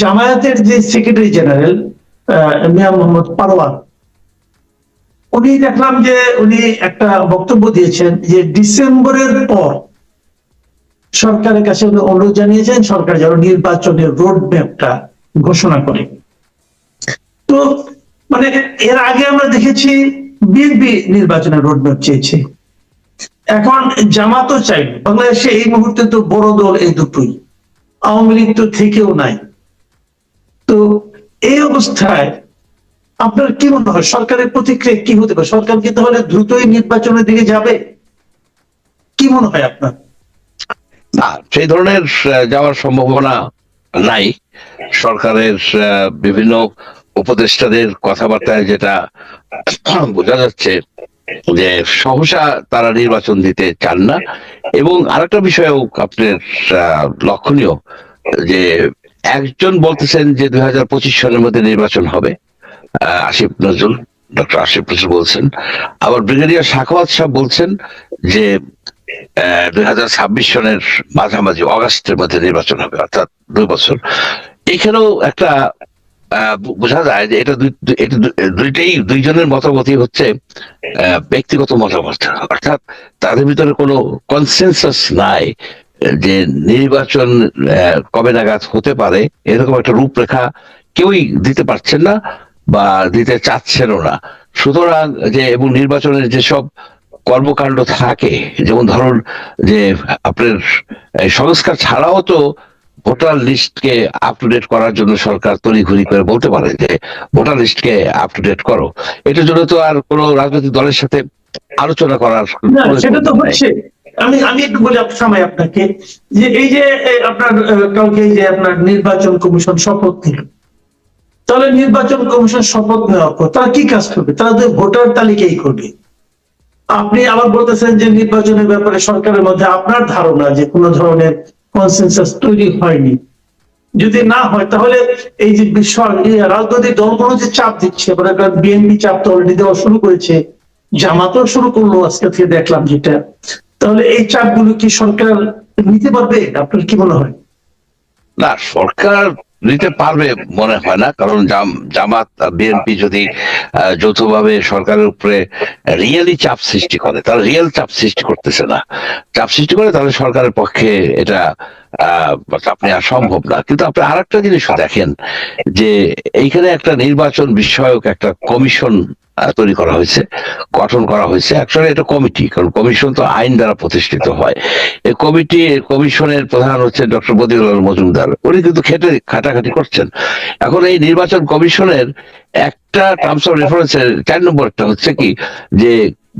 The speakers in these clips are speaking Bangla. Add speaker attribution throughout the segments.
Speaker 1: জামায়াতের যে সেক্রেটারি জেনারেল মিয়া মোহাম্মদ পারওয়ার উনি দেখলাম যে উনি একটা বক্তব্য দিয়েছেন যে ডিসেম্বরের পর সরকারের কাছে উনি অনুরোধ জানিয়েছেন, সরকার যেন নির্বাচনের রোড ম্যাপটা ঘোষণা করে। তো মানে এর আগে আমরা দেখেছি বিএনপি নির্বাচনের রোড ম্যাপ চেয়েছে। এখন জামাতও চাই বাংলাদেশে এই মুহূর্তে তো বড় দল এই দুটোই। আওয়ামী লীগ তো থেকেও নাই। তো এই অবস্থায় আপনার কি মনে হয়, সরকারের প্রতিক্রিয়া কি হতে পারে? সরকার কি তাহলে দ্রুতই নির্বাচনের দিকে যাবে? কি মনে হয় আপনার?
Speaker 2: না, সেই ধরনের যাওয়ার সম্ভাবনা নাই। সরকারের বিভিন্ন উপদেষ্টাদের কথাবার্তায় যেটা বোঝা যাচ্ছে যে সহসা তারা নির্বাচন দিতে চান না। এবং আরেকটা বিষয়ও আপনার লক্ষণীয় যে একজন বলতেছেন যে দুই হাজার পঁচিশ সালের মধ্যে নির্বাচন হবে আসিফ নজরুল, ডক্টর আসিফ নজরুল বলছেন। আবার ব্রিগেডিয়ার শাখাওয়াত সাহেব বলছেন যে দুই হাজার ছাব্বিশ সনের মাঝামাঝি অগাস্টের মধ্যে নির্বাচন হবে, অর্থাৎ দুই বছর। এখানেও একটা বোঝা যায় যে এটা এটা দুইটাই দুইজনের মতামতই হচ্ছে ব্যক্তিগত মতামত। অর্থাৎ তাদের ভিতরে কোনো কনসেনসাস নাই যে নির্বাচন কবে নাগাদ হতে পারে এরকম একটা রূপরেখা কেউই দিতে পারছেন না বা দিতে চাচ্ছেনও না। সুতরাং যে এবং নির্বাচনের যেসব কর্মকাণ্ড থাকে যেমন ধরুন যে আপনার সংস্কার ছাড়াও তো ভোটার লিস্টকে আপ টু ডেট করার জন্য সরকার তড়িঘড়ি করে বলতে পারে যে ভোটার লিস্টকে আপ টু ডেট করো। এটার জন্য তো আর কোনো রাজনৈতিক দলের সাথে আলোচনা করার
Speaker 1: সেটা তো হচ্ছে। আমি আমি একটু বলি সময় আপনাকে, যে এই যে আপনার কালকে এই যে আপনার নির্বাচন কমিশন শপথ নিল তাহলে নির্বাচন কমিশন শপথ নেওয়ার পর তারা কি কাজ করবে? তারা তো ভোটার তালিকাই করবে। আপনি আবার বলতেছেন যে নির্বাচনের ব্যাপারে সরকারের মধ্যে আপনার ধারণা যে কোনো ধরনের কনসেন্সাস তৈরি হয়নি। যদি না হয়, তাহলে এই যে এই রাজনৈতিক দলগুলো যে চাপ দিচ্ছে বিএনপি চাপ তো অলরেডি দেওয়া শুরু করেছে, জামাতও শুরু করল আজকে থেকে দেখলাম যেটা। তাহলে এই চাপগুলো কি সরকার নিতে পারবে? আপনার কি মনে হয়?
Speaker 2: না, সরকার নিতে পারবে মনে হয় না, কারণ জামাত বিএনপি যদি যৌথভাবে সরকারের উপরে রিয়েলি চাপ সৃষ্টি করে তারা রিয়েল চাপ সৃষ্টি করতেছে না। চাপ সৃষ্টি করে তাহলে সরকারের পক্ষে এটা চাপ সম্ভব না। কিন্তু আপনি আরেকটা জিনিস দেখেন, যে এইখানে একটা নির্বাচন বিষয়ক একটা কমিশন তৈরি করা হয়েছে, গঠন করা হয়েছে। অ্যাকচুয়ালি এটা কমিটি, কারণ কমিশন তো আইন দ্বারা প্রতিষ্ঠিত হয়। এই কমিটি কমিশনের প্রধান হচ্ছে ডক্টর বদিউল মজুমদার। উনি কিন্তু খেটে খাটাখাটি করছেন। এখন এই নির্বাচন কমিশনের একটা টার্মস অফ রেফারেন্সের চার নম্বরটা হচ্ছে কি, যে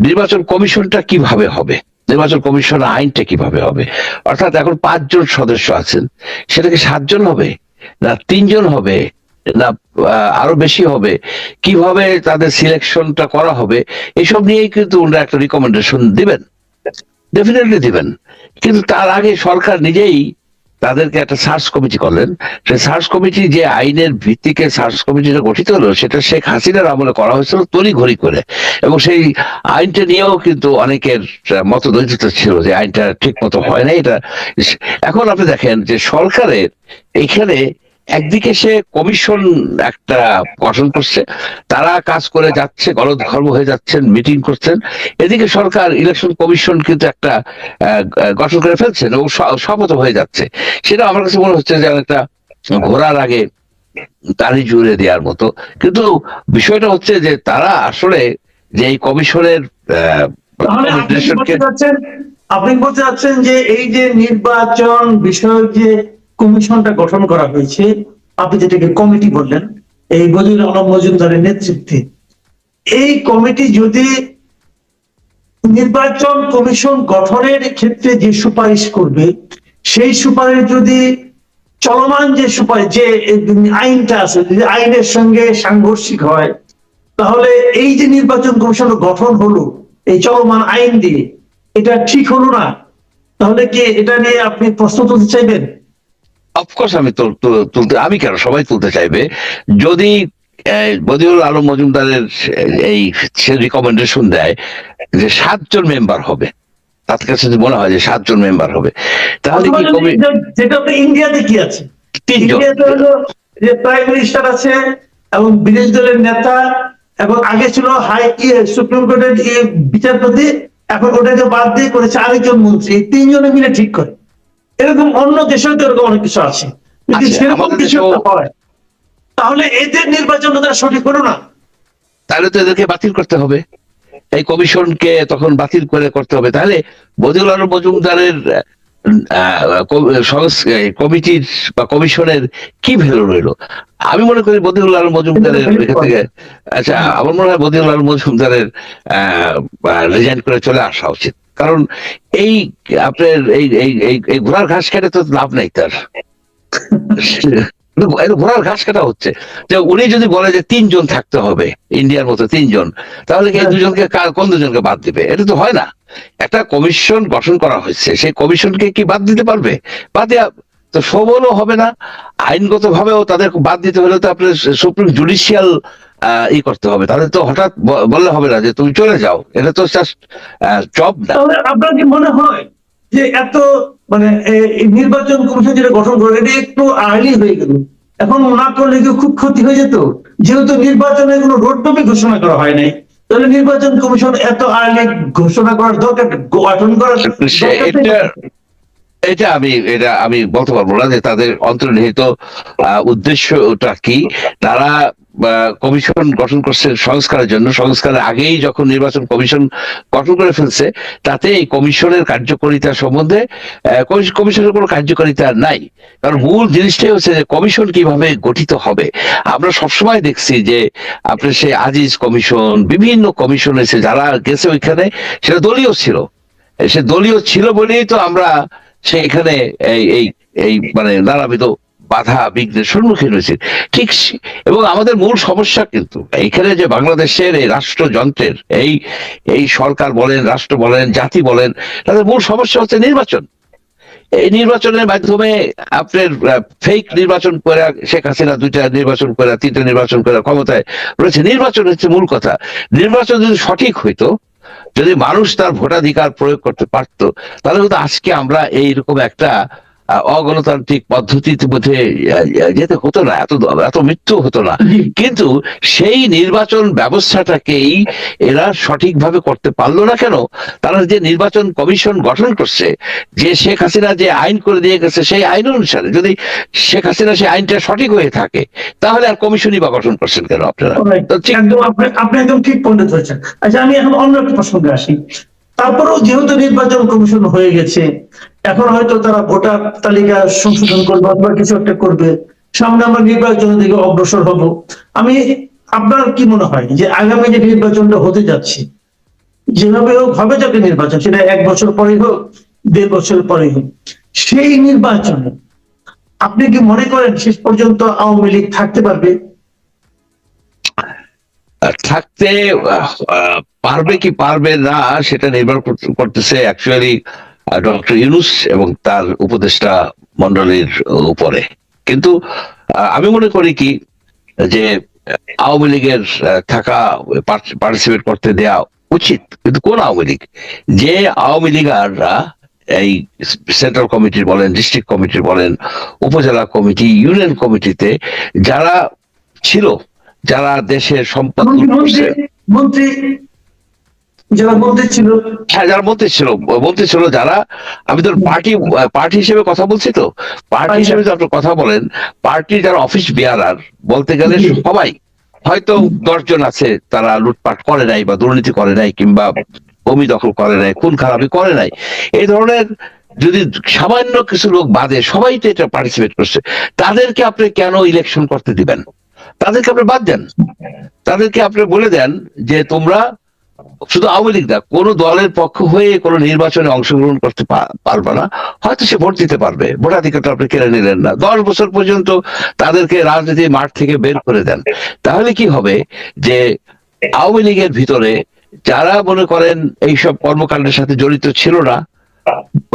Speaker 2: নির্বাচন কমিশনটা কীভাবে হবে? নির্বাচন কমিশন আইনটা কীভাবে হবে? অর্থাৎ এখন পাঁচজন সদস্য আছেন সেটা কি সাতজন হবে? না তিনজন হবে? না আরও বেশি হবে? কীভাবে তাদের সিলেকশনটা করা হবে? এসব নিয়েই কিন্তু ওনারা একটা রিকমেন্ডেশন দিবেন। ডেফিনেটলি দিবেন। কিন্তু তার আগে সরকার নিজেই তাদেরকে একটা সার্চ কমিটি করলেন। সেই সার্চ কমিটি যে আইনের ভিত্তিকে সার্চ কমিটিটা গঠিত হলো, সেটা শেখ হাসিনার আমলে করা হয়েছিল তড়ি ঘড়ি করে। এবং সেই আইনটা নিয়েও কিন্তু অনেকের মতদ্বৈত ছিল যে আইনটা ঠিক মতো হয় না এটা এখন আপনি দেখেন যে সরকারের এখানে একদিকে সে কমিশন একটা গঠন করছে তারা কাজ করে যাচ্ছে গলদ ধর্ম হয়ে যাচ্ছেন মিটিং করছেন। এদিকে সরকার ইলেকশন কমিশন কিন্তু একটা গঠন করে ফেলছেন এবং শপথ হয়ে যাচ্ছে। সেটা আমার কাছে মনে হচ্ছে যে একটা ঘোরার আগে দাড়ি জুড়ে দেওয়ার মতো। কিন্তু বিষয়টা হচ্ছে যে তারা আসলে যে এই কমিশনের
Speaker 1: আপনি বলতে চাচ্ছেন যে এই যে নির্বাচন বিষয়ক যে কমিশনটা গঠন করা হয়েছে, আপনি যেটাকে কমিটি বললেন, এই বদিউল আলম মজুমদারের নেতৃত্বে। এই কমিটি যদি নির্বাচন কমিশন গঠনের ক্ষেত্রে যে সুপারিশ করবে, সেই সুপারিশ যদি চলমান যে সুপারিশ, যে আইনটা আছে, যদি আইনের সঙ্গে সাংঘর্ষিক হয়, তাহলে এই যে নির্বাচন কমিশন গঠন হলো, এই চলমান আইন দিয়ে, এটা ঠিক হলো না? তাহলে কি এটা নিয়ে আপনি প্রশ্ন তুলতে চাইবেন?
Speaker 2: অফকোর্স আমি তুল- তুল- তুলতে আমি কেন? সবাই তুলতে চাইবে। যদি বদিউল আলম মজুমদারের এই সে রিকমেন্ডেশন দেয় যে সাতজন মেম্বার হবে তার কাছে মনে হয় যে সাতজন মেম্বার হবে তাহলে কি
Speaker 1: তো ইন্ডিয়াতে কি আছে?
Speaker 2: তিনজন।
Speaker 1: ইন্ডিয়াতে হলো যে প্রাইম মিনিস্টার আছে এবং বিরোধী দলের নেতা এবং আগে ছিল হাই সুপ্রিম কোর্টের বিচারপতি এখন ওটাকে বাদ দিয়ে করেছে আরেকজন মন্ত্রী। তিনজনে মিলে ঠিক করে। এরকম অন্য দেশেও তো এরকম অনেক কিছু আছে। যদি সেরকম কিছু হয় তাহলে এদের নির্বাচন তারা সঠিক হলো না।
Speaker 2: তাহলে তো এদেরকে বাতিল করতে হবে। এই কমিশনকে তখন বাতিল করে করতে হবে। তাহলে বদিউল আলম মজুমদারের কমিটির বা কমিশনের কি ভ্যালু রইল? আমি মনে করি বদিউল আলম মজুমদারের থেকে আচ্ছা আমার মনে হয় বদিউল আলম মজুমদারের রিজাইন করে চলে আসা উচিত। কারণ এই আপনার এই এই ঘোড়ার ঘাস কেটে তো লাভ নাই তার। ঘোড়ার ঘাস কাটা হচ্ছে। যে উনি যদি বলে যে তিনজন থাকতে হবে ইন্ডিয়ার মতো তিনজন তাহলে কি দুজনকে কার- কোন দুজনকে বাদ দিবে? এটা তো হয় না। একটা কমিশন গঠন করা হয়েছে সেই কমিশনকে কি বাদ দিতে পারবে? বাদ দেওয়া তো সবলও হবে না আইনগত ভাবেও তাদের বাদ দিতে হলে তো আপনার সুপ্রিম জুডিশিয়াল ই করতে হবে। তাদের তো হঠাৎ বললে হবে না যে তুমি চলে যাও এটা তো জাস্ট জব না।
Speaker 1: আপনার কি মনে হয় যে এত মানে নির্বাচন কমিশন যেটা গঠন করে এটা একটু আর্লি হয়ে গেল। এখন না করলে কি খুব ক্ষতি হয়ে যেত। যেহেতু নির্বাচনে কোনো রোড ম্যাপই ঘোষণা করা হয় নাই তাহলে নির্বাচন কমিশন এত আর্লি ঘোষণা করার দরকার গঠন করার
Speaker 2: এটা আমি এটা আমি বলতে পারব না যে তাদের অন্তর্নিহিত আহ, উদ্দেশ্যটা কি। তারা কমিশন গঠন করছে সংস্কারের জন্য, সংস্কারের আগেই যখন নির্বাচন কমিশন গঠন করে ফেলছে, তাতে এই কমিশনের কার্যকারিতা সম্বন্ধে কমিশনের কোনো কার্যকারিতা নাই। কারণ মূল জিনিসটাই হচ্ছে যে কমিশন কীভাবে গঠিত হবে। আমরা সবসময় দেখছি যে আপনার সেই আজিজ কমিশন, বিভিন্ন কমিশন এসে যারা গেছে ওইখানে, সেটা দলীয় ছিল। সে দলীয় ছিল বলেই তো আমরা সেখানে এই এই এই মানে নানাবিধ বাধা বিঘ্নের সম্মুখীন হয়েছি। ঠিক এবং আমাদের মূল সমস্যা কিন্তু এইখানে যে বাংলাদেশের এই রাষ্ট্রযন্ত্রের এই এই সরকার বলেন, রাষ্ট্র বলেন, জাতি বলেন, তাদের মূল সমস্যা হচ্ছে নির্বাচন। এই নির্বাচনের মাধ্যমে আপনার ফেক নির্বাচন করে শেখ হাসিনা দুইটা নির্বাচন করে, তিনটা নির্বাচন করে ক্ষমতায় রয়েছে। নির্বাচন হচ্ছে মূল কথা। নির্বাচন যদি সঠিক হইতো, যদি মানুষ তার ভোটাধিকার প্রয়োগ করতে পারতো, তাহলে কিন্তু আজকে আমরা এইরকম একটা অগণতান্ত্রিক পদ্ধতিতে আহ, যেতে হতো না এত এত মৃত্যু হতো না। কিন্তু সেই নির্বাচন ব্যবস্থাটাকেই এরা সঠিকভাবে করতে পারল না কেন? তারা যে নির্বাচন কমিশন গঠন করছে যে শেখ হাসিনা যে আইন করে দিয়ে গেছে সেই আইন অনুসারে যদি শেখ হাসিনা সেই আইনটা সঠিক হয়ে থাকে তাহলে আর কমিশনই বা গঠন করছেন কেন আপনারা?
Speaker 1: আপনি একদম ঠিক পয়েন্টে ধরেছেন আচ্ছা আমি এখন অন্য একটা প্রসঙ্গে আসি। তারপরেও যেহেতু নির্বাচন কমিশন হয়ে গেছে এখন হয়তো তারা ভোটার তালিকা সংশোধন করবে অথবা কিছু একটা করবে। সামনে আমরা নির্বাচনের দিকে অগ্রসর হব। আমি আপনার কি মনে হয় যে আগামী যে নির্বাচনটা হতে যাচ্ছে, যেভাবে হোক হবে যাকে নির্বাচন, সেটা এক বছর পরেই হোক, দেড় বছর পরেই হোক, সেই নির্বাচনে আপনি কি মনে করেন শেষ পর্যন্ত আওয়ামী লীগ থাকতে পারবে?
Speaker 2: থাকতে পারবে কি পারবে না, সেটা নির্ভর করতে- করতেছে অ্যাকচুয়ালি ডক্টর ইউনুস এবং তার উপদেষ্টা মন্ডলীর উপরে। কিন্তু আমি মনে করি কি যে আওয়ামী লীগের থাকা পার্টিসিপেট করতে দেয়া উচিত। কিন্তু কোন আওয়ামী লীগ? যে আওয়ামী লীগাররা এই সেন্ট্রাল কমিটির বলেন ডিস্ট্রিক্ট কমিটির বলেন উপজেলা কমিটি ইউনিয়ন কমিটিতে যারা ছিল যারা দেশের সম্পদ
Speaker 1: মন্ত্রী যারা মন্ত্রী ছিল।
Speaker 2: হ্যাঁ যারা মন্ত্রী ছিল মন্ত্রী ছিল যারা। আমি তো পার্টি পার্টি হিসেবে কথা বলছি তো? পার্টি
Speaker 1: আচ্ছা।
Speaker 2: হিসেবে যদি আপনি কথা বলেন পার্টির যারা অফিস বিয়ারার বলতে গেলে সবাই। হয়তো দশজন আছে তারা লুটপাট করে নাই বা দুর্নীতি করে নাই কিংবা ভূমি দখল করে নাই খুন খারাপি করে নাই। এই ধরনের যদি সামান্য কিছু লোক বাদে সবাই তো এটা পার্টিসিপেট করছে তাদেরকে আপনি কেন ইলেকশন করতে দিবেন? তাদেরকে আপনি বাদ দেন। তাদেরকে আপনি বলে দেন যে তোমরা শুধু আওয়ামী লীগ না, কোন দলের পক্ষ হয়ে কোন নির্বাচনে অংশগ্রহণ করতে পারবে না। হয়তো সে ভোট দিতে পারবে। ভোটাধিকারটা আপনি কেড়ে নিলেন না। দশ বছর পর্যন্ত তাদেরকে রাজনীতির মাঠ থেকে বের করে দেন। তাহলে কি হবে যে আওয়ামী লীগের ভিতরে যারা মনে করেন এইসব কর্মকাণ্ডের সাথে জড়িত ছিল না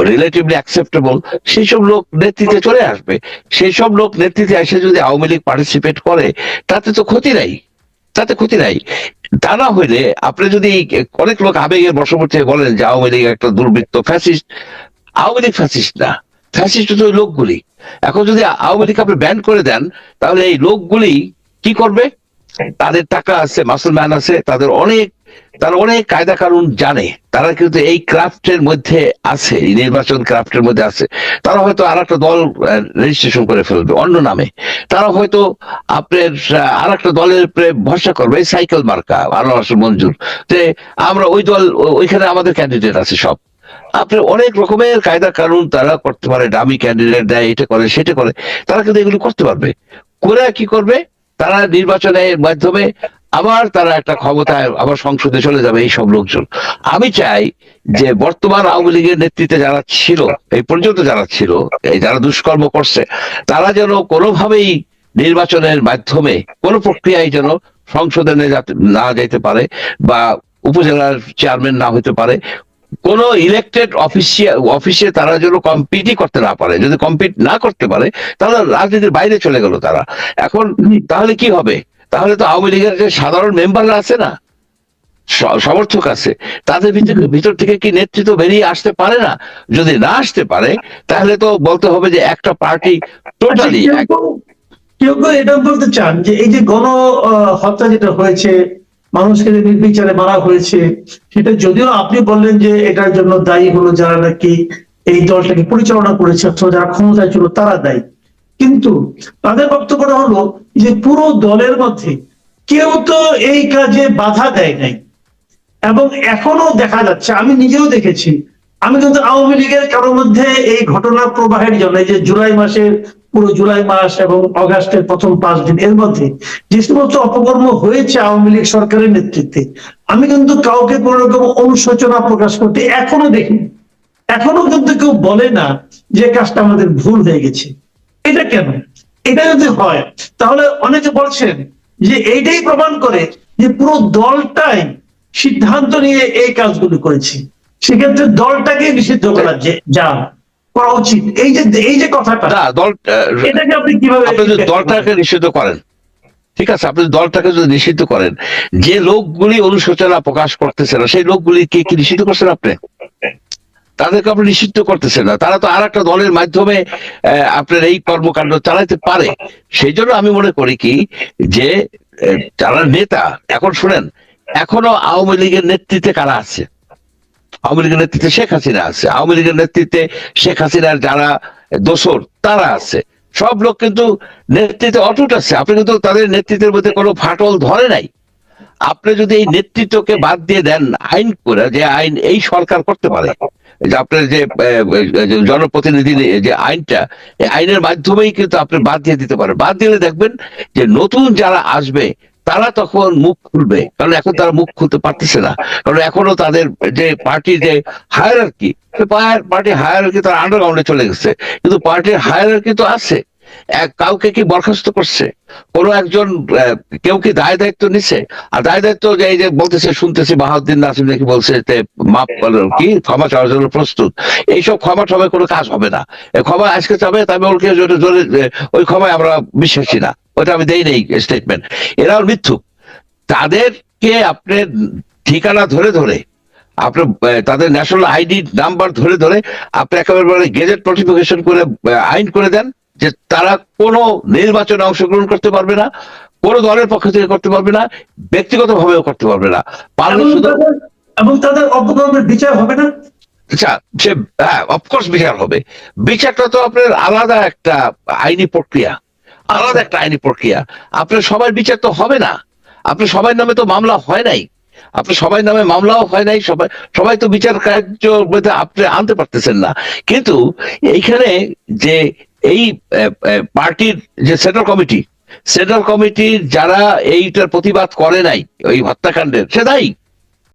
Speaker 2: রিলেটিভলি অ্যাকসেপ্টেবল সেই সব লোক নেতৃত্বে চলে আসবে। সেই সব লোক নেতৃত্বে এসে যদি আওয়ামী লীগ পার্টিসিপেট করে, তাতে তো ক্ষতি নাই। তাতে ক্ষতি নাই। তা না হইলে আপনি যদি অনেক লোক আবেগের বশবর্তী বলেন যে আওয়ামী লীগ একটা দুর্বৃত্ত ফ্যাসিস্ট আওয়ামী লীগ ফ্যাসিস্ট না। ফ্যাসিস্ট তো লোকগুলি। এখন যদি আওয়ামী লীগ আপনি ব্যান করে দেন, তাহলে এই লোকগুলি কি করবে? তাদের টাকা আছে মাসলম্যান আছে, তাদের অনেক তারা অনেক কায়দা কানুন জানে। তারা কিন্তু এই ক্রাফটের মধ্যে আছে নির্বাচন ক্রাফটের মধ্যে আছে। তারা হয়তো আর একটা দল রেজিস্ট্রেশন করে ফেলবে, অন্য নামে। তারা হয়তো আপনার আর একটা দলের উপরে ভরসা করবে, এই সাইকেল মার্কা আসল মঞ্জুর, যে আমরা ওই দল ওইখানে আমাদের ক্যান্ডিডেট আছে সব। আপনি অনেক রকমের কায়দা কানুন তারা করতে পারে, দামি ক্যান্ডিডেট দেয়, এটা করে, সেটা করে। তারা কিন্তু এগুলো করতে পারবে। করে কি করবে? তারা নির্বাচনের মাধ্যমে আবার তারা একটা ক্ষমতায়, আবার সংসদে চলে যাবে এই সব লোকজন। আমি চাই যে বর্তমান আওয়ামী লীগের নেতৃত্বে যারা ছিল, এই পর্যন্ত যারা ছিল, এই যারা দুষ্কর্ম করছে, তারা যেন কোনোভাবেই নির্বাচনের মাধ্যমে কোনো প্রক্রিয়ায় যেন যাতে- না যেতে পারে বা উপজেলার চেয়ারম্যান না হতে পারে কোন ইলেক্টেড অফিসিয়াল অফিসে তারা যেন কম্পিটই করতে না পারে। যদি কম্পিট না করতে পারে তাহলে রাজনীতির বাইরে চলে গেল তারা। এখন তাহলে কি হবে? তাহলে তো আওয়ামী লীগের যে সাধারণ মেম্বাররা আছে না সমর্থক আছে তাদের ভিতর ভিতর থেকে কি নেতৃত্ব বেরিয়ে আসতে পারে না? যদি না আসতে পারে তাহলে তো বলতে হবে যে একটা পার্টি টোটালি
Speaker 1: আচ্ছা, কেউ কেউ- কেউ এটা বলতে চান যে এই যে গণ হত্যা যেটা হয়েছে মানুষকে নির্বিচারে মারা হয়েছে, সেটা যদিও আপনি বললেন যে এটার জন্য দায়ী হলো যারা নাকি এই দলটাকে পরিচালনা করেছে, অথবা যারা ক্ষমতায় ছিল তারা দায়ী। কিন্তু তাদের বক্তব্যটা হলো যে পুরো দলের মধ্যে কেউ তো এই কাজে বাধা দেয় নাই। এবং এখনও দেখা যাচ্ছে, আমি নিজেও দেখেছি আমি কিন্তু আওয়ামী লীগের কারোর মধ্যে এই ঘটনা প্রবাহের জন্য যে জুলাই মাসের, পুরো জুলাই মাস এবং অগাস্টের প্রথম পাঁচ দিন এর মধ্যে যে সমস্ত অপকর্ম হয়েছে আওয়ামী লীগ সরকারের নেতৃত্বে, আমি কিন্তু কাউকে কোন রকম অনুশোচনা প্রকাশ করতে এখনও দেখিনি। এখনও কিন্তু কেউ বলে না যে কাজটা আমাদের ভুল হয়ে গেছে। এটা কেন? এটা যদি হয়, তাহলে অনেকে বলছেন যে এইটাই প্রমাণ করে যে পুরো দলটাই সিদ্ধান্ত নিয়ে এই কাজগুলো করেছে। সেক্ষেত্রে দলটাকে নিষিদ্ধ করা যে যা করা উচিত। এই যে এই যে কথাটা
Speaker 2: না দল
Speaker 1: এটাকে আপনি কীভাবে
Speaker 2: আপনি যদি দলটাকে নিষিদ্ধ করেন ঠিক আছে আপনি দলটাকে যদি নিষিদ্ধ করেন যে লোকগুলি অনুশোচনা প্রকাশ করতেছে না সেই লোকগুলি কে কি নিষিদ্ধ করছেন আপনি? তাদেরকে আপনি নিষিদ্ধ করতেছেন না। তারা তো আর একটা দলের মাধ্যমে আপনার এই কর্মকাণ্ড চালাইতে পারে। সেই জন্য আমি মনে করি কি যে যারা নেতা এখন শুনেন এখনও আওয়ামী লীগের নেতৃত্বে কারা আছে? আওয়ামী লীগের নেতৃত্বে শেখ হাসিনা আছে। আওয়ামী লীগের নেতৃত্বে শেখ হাসিনার যারা দোসর তারা আছে। সব লোক কিন্তু নেতৃত্বে অটুট আছে। আপনি কিন্তু তাদের নেতৃত্বের মধ্যে কোনো ফাটল ধরে নাই। আপনি যদি এই নেতৃত্বকে বাদ দিয়ে দেন, আইন করে যে আইন এই সরকার করতে পারে। যে আপনার যে জনপ্রতিনিধি যে আইনটা, এই আইনের মাধ্যমেই কিন্তু আপনি বাদ দিয়ে দিতে পারেন। বাদ দিলে দেখবেন যে নতুন যারা আসবে তারা তখন মুখ খুলবে। কারণ এখন তারা মুখ খুলতে পারতেছে না। কারণ এখনও তাদের যে পার্টির যে হায়ারার্কি পার্টি হায়ারার্কি তার আন্ডারগ্রাউন্ডে চলে গেছে। কিন্তু পার্টির হায়ারার্কি তো আছে। কাউকে কি বরখাস্ত করছে? কোনো একজন কেউ কি দায় দায়িত্ব নিছে? আর দায় দায়িত্ব যে এই যে বলতেছে, শুনতেছি বাহাউদ্দিন নাসিম নাকি বলছে যে মাপ কি? ক্ষমা চাওয়ার জন্য প্রস্তুত। এইসব ক্ষমা টমা কোনো কাজ হবে না। ক্ষমা আজকে চাবে, তবে ওকে জোরে জোরে ওই ক্ষমায় আমরা বিশ্বাসী না। ওটা আমি দেই নেই স্টেটমেন্ট এরাও মিথ্যুক। তাদেরকে আপনি ঠিকানা ধরে ধরে আপনি তাদের ন্যাশনাল আইডি নাম্বার ধরে ধরে আপনি একেবারে গেজেট নোটিফিকেশন করে আইন করে দেন যে তারা কোনো নির্বাচনে অংশগ্রহণ করতে পারবে না কোনো দলের পক্ষ থেকে করতে পারবে না ব্যক্তিগত ভাবেও করতে পারবে না। পারলে
Speaker 1: এবং
Speaker 2: শুধু
Speaker 1: এবং তাদের অপকর্মের বিচার হবে না?
Speaker 2: আচ্ছা সে হ্যাঁ অফকোর্স বিচার হবে। বিচারটা তো আপনার আলাদা একটা আইনি প্রক্রিয়া। আলাদা একটা আইনি প্রক্রিয়া। আপনার সবার বিচার তো হবে না। আপনার সবার নামে তো মামলা হয় নাই। আপনার সবাই নামে মামলাও হয় নাই। সবাই সবাই তো বিচার কার্য আপনি আনতে পারতেছেন না। কিন্তু এইখানে যে এই পার্টির যে সেন্ট্রাল কমিটি, সেন্ট্রাল কমিটির যারা এইটার প্রতিবাদ করে নাই ওই হত্যাকাণ্ডের, সে দায়ী।